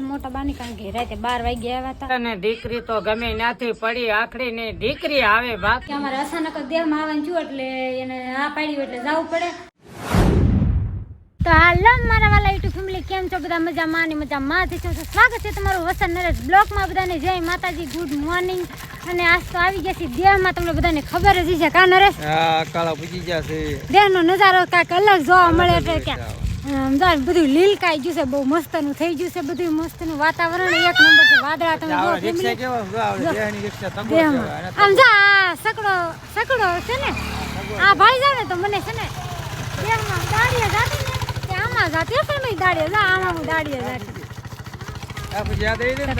મોટા બાની કારણ કે રાતે બાર વાગે આવ્યા હતા. અને દીકરી તો ગમે ત્યાંથી પડી આખડી ને દીકરી આવે બાકી અમારે અચાનક દેહમાં આવવાનું થયું એટલે એને આ પાડ્યું એટલે જવું પડે. તો હાલો મારા વાલા યુટ્યુબ ફેમિલી કેમ છો? બધા મજામાં ને મજામાં થી છો સ્વાગત છે તમારું વસંત નરેશ બ્લોગમાં. બધાને જય માતાજી ગુડ મોર્નિંગ. અને આજ તો આવી ગયા છે દેહમાં તમને બધાને ખબર જ છે કા નરેશ? હા કાળા પૂજી ગયા છે. દેહનો નજારો કાંઈક અલગ જોવા મળે છે કે આમ બધું લીલકાઈ ગયું છે બહુ મસ્તનું થઈ ગયું છે બધું મસ્તનું વાતાવરણ. એક નંબર છે વાદળા તમે જો. અને આમ જો આ સકડો સકડો છે ને આ ભાઈ જાવ ને તો મને છે ને દેહમાં દાડીએ જાતી ને આમાં જાતી હશે ને દાડીએ જા આમાં હું દાડીએ જાતી.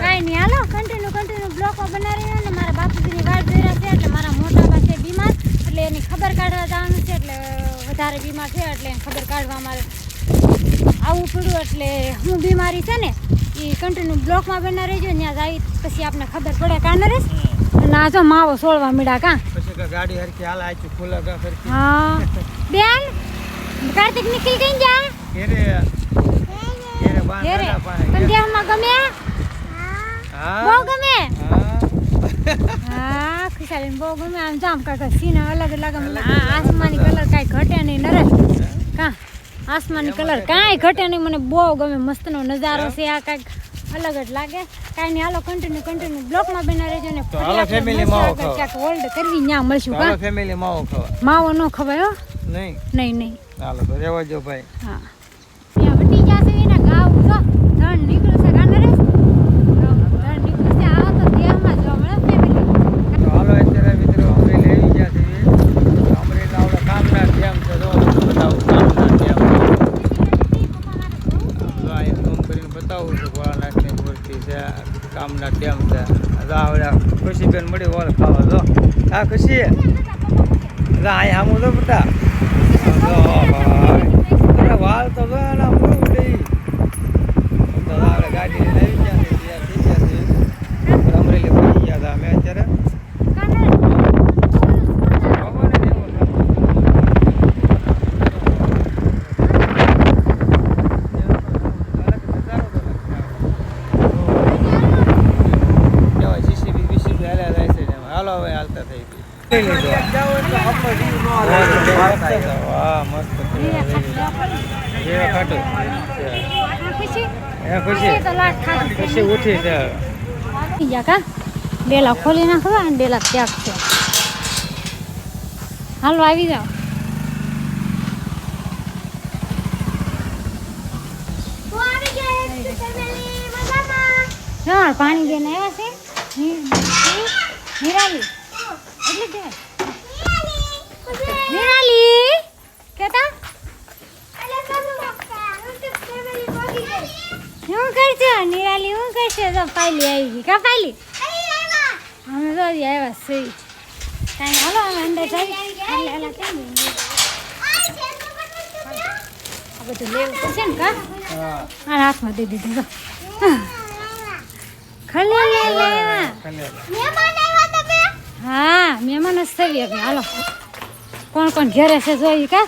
કાંઈ નહીં હાલો કન્ટિન્યુ કન્ટિન્યુ બ્લોકો બનાવી રહ્યો ને મારા બાપુજીની વાટ જોઈ રહ્યા છે એટલે મારા મોટા છે બીમાર એટલે એની ખબર કાઢવા જવાનું છે એટલે વધારે બીમાર છે એટલે ખબર કાઢવા મારે આવવું પડ્યું એટલે હું બીમારી છે ને એ કન્ટિન્યુ બ્લોકમાં બના રહેજો ત્યાં આવી પછી આપને ખબર પડે કાં નરેશ. અને આ જો માવો સોળવા મીડા કાં? ગાડી હરખી હાલ આચું ખુલ્લા કા ફરકી હા. બેન કાર્તિક નીકળી ગઈ જા ઘેરે. ઘેરે બાર ઘેરે. દેહમાં ગમે? હા. બહુ ગમે? હા. હા બહુ ગમે. આમ જામ કાકા સીના અલગ અલગ આસમાની કલર કાંઈ ઘટે નહીં. નરેશ કા? આસમાની કલર કાંઈ ઘટે નહીં. મને બહુ ગમે. મસ્તનો નજારો છે. આ કાંઈક અલગ જ લાગે. કાંઈ નહીં. હાલો કન્ટિન્યુ કન્ટિન્યુ બ્લોકમાં બેના રહેજો ને હાલો આપણે માવો ક્યાંક હોલ્ડ કરવી ત્યાં મળશું ફેમિલી માવો ખાવા. માવો ન ખવાય હો? નહીં. નહીં નહીં. હાલો તો રેવા જો ભાઈ. હા ત્યાં વટી જશે એના ગાવ જો ધણ નીકળ્યું છે કા નરેશ ધણ નીકળ્યું છે આવો તો દેહમાં જોવા મળે ફેમિલી તો હાલો અત્યારે મિત્રો અમરેલી આવી ગયા છે અમરેલી આવડે કામના ડેમ છે જો તમને બતાવું કામના ડેમ જો આ ઝૂમ કરીને બતાવું છું ભોળાનાથની મૂર્તિ છે કામના ડેમ છે જો આવડે ખુશીબેન મળી વળ ખાવા જો હા ખુશી. અહીં આમ તો બધા જો ભાઈ અરે વાળ તો જો એના બહુ ઉડી તો આપણે ગાડી લઈને આવી ગયા છે તૈયાર થઈ ગયા છે અમરેલી પહોંચી ગયા હતા અમે અત્યારે કા નરેશ ખબર નહીં એવું કહેવાય CCTV બીસીબી હાલ્યા જાય છે એમાં. હાલો હવે હાલતા થઈ ગઈ વાહ મસ્ત જેવા ખાટું આ ખુશી એ ખુશી તો લાખ ખાધું છે. ખુશી ઉઠી ડેલા ખોલી નાખો અને ડેલા ત્યાગ છે. હાલો આવી જાઓ. પાણી દઈને આવ્યા છે નિરાલી. નિરાલી. કેતા? શું કરશે? નિરાલી શું કરશે? તો પાયલી આવી ગઈ. કા પાયલી? અમે તો આવ્યા છે કાંઈ હાલો અમે અંદર જઈ એટલે એલા કેમ આ બધું લેવું પડશે ને કા? હા. હાથમાં દઈ દીધું. તો ખલે લે લેવા. ખાલી હા મહેમાન જ થઈ ગયા હાલો. કોણ કોણ ઘેરે છે જોઈ કા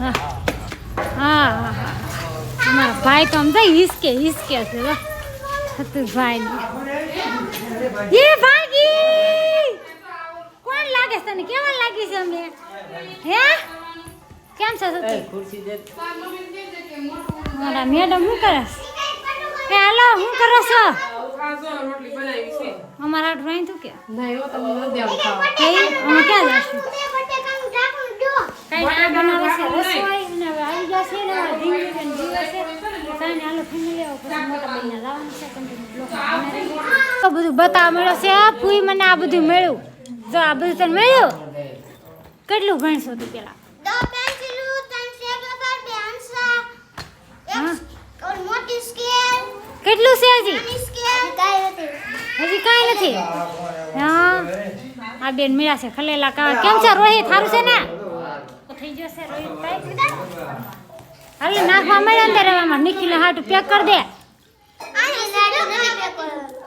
હા. હા હા હા. અમારા ભાઈ તો આમ થઈ હિસકે હિસકે છે જો. હતું ભાઈ એ ભાગી! કોણ લાગે છે તને? કેવા લાગી છે અમને હે? કેમ છે સતી મારા મેડમ શું કરે એ હાલો શું કરો છો? અમારા ડ્રોઈંગ તો કે કઈ અમે ક્યાં જશું? કઈ ના બનાવે છે રસોઈ? ને હવે આવી જશે ને હવે ઢીંગલી દિવસે કાંઈ હાલો ફેમિલી આવો પછી મોટા ભાઈને લાવવાનું છે બને રહેજો. તો બધું બતાવવા મળ્યો છે આ ફૂઈ મને આ બધું મળ્યું. જો આ બધું તને મળ્યું? કેટલું ભણશો તું પેલા? નથી? હા. આ બેન મળ્યા છે ખલેલા કા કેમ છે રોહિત? સારું છે ને? થઈ જશે રોહિત ભાઈ. હાલે નાખવા મળે અંદર રહેવામાં નિખિલ હાટું પેક કરી દે.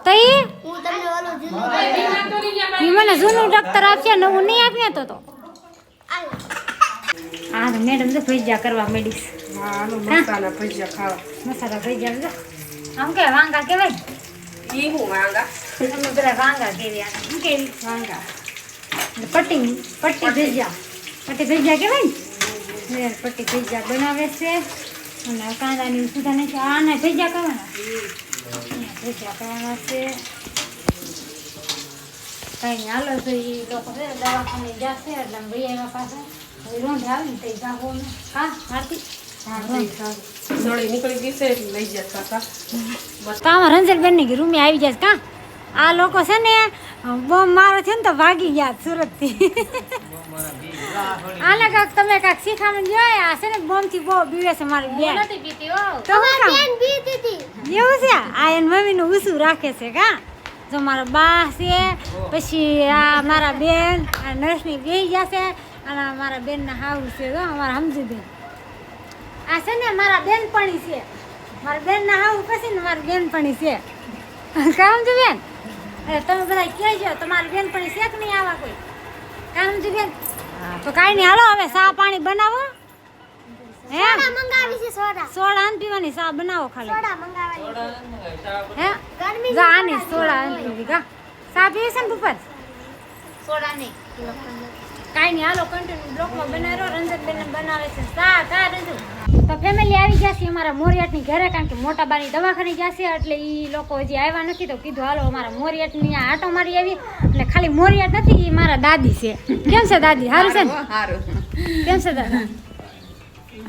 તઈ મને જૂનું ડોક્ટર આપશે નવું નહીં આપીએ તો તો. હા તો મેડમ તો કરવા માંડીશ. મસાલા ભજીયા ખાવા. મસાલા ભજીયા આમ કે વાંગા કેવાય? ઈ હું વાંગા? અમે બધા વાંગા કેવી આને. શું કેવી વાંગા. પટ્ટી પટ્ટી ભેજ્યા. પટ્ટી ભેજ્યા કહેવાય ને? પટ્ટી ભેજ્યા બનાવે છે. અને કાંદાની સુધા નથી આના ભેજ્યા કરવાના ભેજ્યા કરવાના છે. કાંઈ નહીં હાલો તો એ લોકો છે દવાખાને જશે એટલે ભૈયા ભાઈ એના પાસે હવે આવે ને તે જાગો ને હા હાથી હા ઠીક હા નીકળી ગઈ છે એટલે લઈ ગયા કાકા તો આમાં રંજનબેનની રૂમે આવી જાય કા? આ લોકો છે ને બોમ મારો છે ને તો ભાગી ગયા સુરતથી આને કાક તમે કાક શીખામણ જોય? આ છે ને બોમથી બહુ બીવે છે મારી બેન. બેન હું હતી એવું છે? આ એન મમ્મી નું ઉસું રાખે છે કા? જો મારા બા છે પછી આ મારા બેન આ નર્સની બે ગયા છે અને મારા બેન ના હાવું છે જો અમારા સમજુ બેન આ છે ને મારા બેનપણી છે. મારા બેન ના હાવું પછી ને મારી બેનપણી છે. કામ છે બેન? તમે બધા કહેજો તમારી બેનપણી છે કે નહીં આવા કોઈ. કામ છે બેન? તો કાંઈ નહીં. હાલો હવે સા પાણી બનાવો. હે? મંગાવી છે સોડા. સોડા આન પીવાની સા બનાવો ખાલી. સોડા મંગાવવાની હે? ગરમી જા આની સોડા આન પીવી કા ચા પીવી છે ને ભૂપત સોડા નહીં કાંઈ નહીં હાલો કન્ટિન્યુ બ્લોકમાં બનાવ્યો રંજનબેન બનાવે છે. સા કા રંજુ તો ફેમિલી આવી ગયા છે અમારા મોરિયાટની ઘરે કારણ કે મોટા બાની દવાખાને ગયા છે એટલે એ લોકો હજી આવ્યા નથી તો કીધું હાલો અમારા મોરિયાટની આટો મારી આવી. એટલે ખાલી મોરિયાટ નથી એ મારા દાદી છે. કેમ છે દાદી? સારું છે ને? સારું કેમ છે દાદા?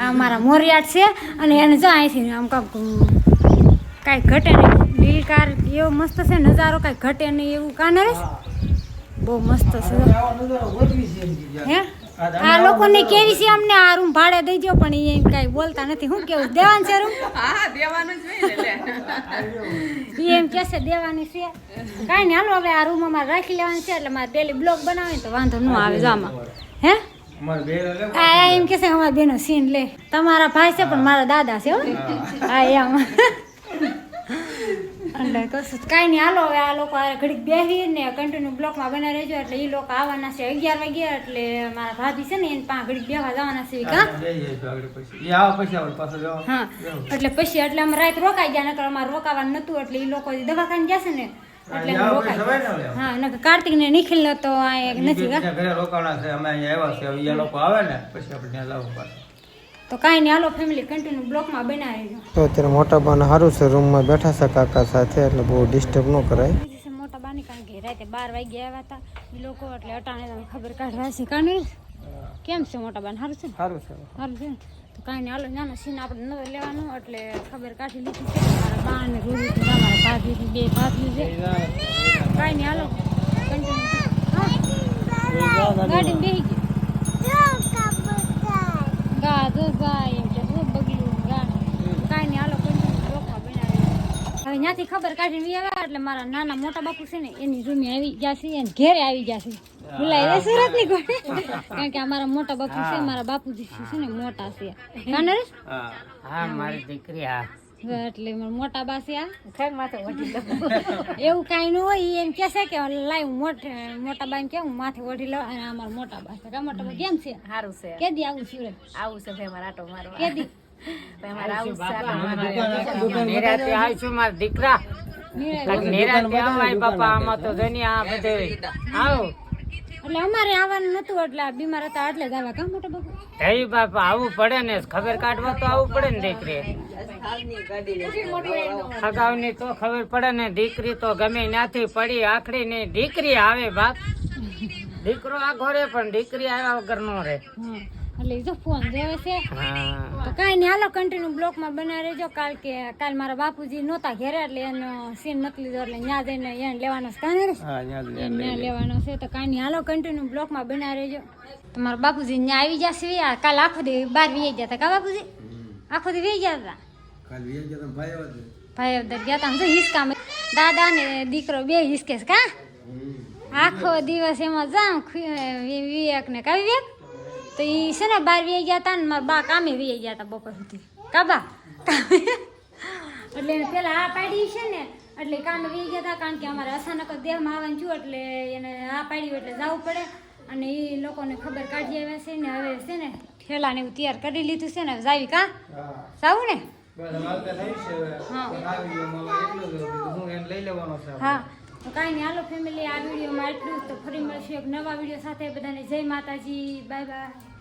આ મારા મોરિયાટ છે અને એને જો અહીંથી આમ કાંક કાંઈ ઘટે નહીં. લીલકાર એવો મસ્ત છે નજારો કાંઈ ઘટે નહીં એવું કાં નરેશ બહુ મસ્ત છે. હે? આ લોકોને કેવી છે અમને? આ રૂમ ભાડે દઈ દો પણ એ કાંઈ બોલતા નથી. શું કેવું? દેવાનું છે રૂમ? હા દેવાનું છે એમ કહેશે દેવાની છે. કાંઈ નહીં હાલો હવે આ રૂમ અમારે રાખી લેવાની છે એટલે મારે ડેલી બ્લોગ બનાવે તો વાંધો ન આવે જામાં હે? અમારે બે લે આ એમ કે છે અમારા બેનો સીન લે. તમારા ભાઈ છે પણ મારા દાદા છે હો. હા એમ એટલે કશું કાંઈ નહીં. હાલો હવે આ લોકો ઘડીક બેસી ને કન્ટિન્યુ બ્લોકમાં બનાવી રહેજો. એટલે એ લોકો આવવાના છે અગિયાર વાગે એટલે મારા ભાભી છે ને એને પાંચ ઘડીક બેવા જવાના છે કા હા? એટલે પછી એટલે અમે રાત રોકાઈ ગયા નકર અમારે રોકાવાનું નહોતું. એટલે એ લોકો દવાખાને જશે ને એટલે હા, રોકાઈ નકર કાર્તિક ને નિખિલ તો આ નથી કા ઘરે છે. અમે અહીંયા આવ્યા છે એ લોકો આવે ને પછી આપણે ત્યાં પાછું તો કાંઈ નહીં. હાલો ફેમિલી કન્ટિન્યુ બ્લોકમાં બનાવી રહેજો તો અત્યારે મોટા બાને સારું છે રૂમમાં બેઠા છે કાકા સાથે એટલે બહુ ડિસ્ટર્બ ન કરાય. મોટા બાની કારણ કે રાતે બાર વાગે આવ્યા હતા. એ લોકો એટલે અટાણે તમે ખબર કાઢવા છે કારણ કેમ છે મોટા બાને સારું છે સારું છે. સારું છે ને? તો કાંઈ નહીં હાલો નાનો સીન આપણે નતો લેવાનું એટલે ખબર કાઢી લીધી છે. મારા બા ને રોજી મારા ભાભી બે ભાભી છે. કાંઈ નહીં હાલો કન્ટિન્યુ ગાડી બેસી ગઈ ગા દો ગા એમ કે શું બગડ્યું ગા કાંઈ નહીં હાલો બ્લોકમાં બનાવી હવે ત્યાંથી ખબર કાઢીને આવ્યા એટલે મારા નાના મોટા બાપુ છે ને એની રૂમે આવી ગયા છે એને ઘેરે આવી ગયા છે. ભૂલાઈ રે સુરતની કોઈ. કારણ કે અમારા મોટા બાપુ છે મારા બાપુજી છે ને મોટા છે. હા મારી દીકરી હા. એટલે મોટા મારા ખેર માથે છે લઉં એવું કાંઈ ન હોય એમ કે છે કે લાઈ મોટા મોટા બાઈ કે હું માથે ઓઢી લઉં અને અમાર મોટા બા છે મોટા કેમ છે સારું છે કે દી આવું સુરત આવું છે ભાઈ મારા આટો મારવા કે દી ભાઈ મારે આવું છે આટો મારવા નિરાતે આવીશું મારા દીકરા. નિરાતે આવાય બાપા આમાં તો ધનિયા આ બધે આવો એટલે અમારે આવવાનું નતું એટલે બીમાર હતા એટલે જ આવ્યા કા મોટા બાપુ. થઈ બાપા આવવું પડે ને ખબર કાઢવા તો આવવું પડે ને દીકરી. અગાઉની તો ખબર પડે ને દીકરી તો ગમે ત્યાંથી પડી આખડી ને દીકરી આવે બાપ. દીકરો આ ઘોરે પણ દીકરી આવ્યા વગર નો રહે. એટલે જો ફોન જોવે છે. તો કાંઈ નહીં હાલો કન્ટિન્યુ બ્લોકમાં બનાવી રહેજો કાલ કે કાલ મારા બાપુજી નહોતા ઘેરે એટલે એનો સીન નથી લીધો એટલે ત્યાં જઈને એને લેવાનો છે. ત્યાં એને લેવાનો છે. તો કાંઈ નહીં હાલો કન્ટિન્યુ બ્લોકમાં બનાવી રહેજો તમારા બાપુજી ત્યાં આવી જશે. આ કાલ આખો દી બહાર વી ગયા હતા કા બાપુજી? આખો દી વી ગયા હતા ભાઈ બધા ગયા હતા સમજો હિસકામાં. દાદા ને દીકરો બે હિસકે છે કા? આખો દિવસ એમાં જાઉં વિવેક ને કા વિવેક તો એ છે ને બાર વી ગયા હતા ને મારા બા કામે વી ગયા હતા બપોર સુધી. કાબા એટલે પેલા આ પાડી છે ને એટલે કામે વી ગયા હતા કારણ કે અમારે અચાનક દેહમાં આવવાનું છું એટલે એને આ પાડ્યું એટલે જવું પડે. અને એ લોકોને ખબર કાઢી આવ્યા છે ને હવે છે ને ઠેલા ને એવું તૈયાર કરી લીધું છે ને જાવી કા? જાવું ને? હા. કાંઈ નહીં, હાલો ફેમિલી આ વિડીયોમાં એટલું તો ફરી મળશે એક નવા વીડિયો સાથે. બધાને જય માતાજી. Bye bye.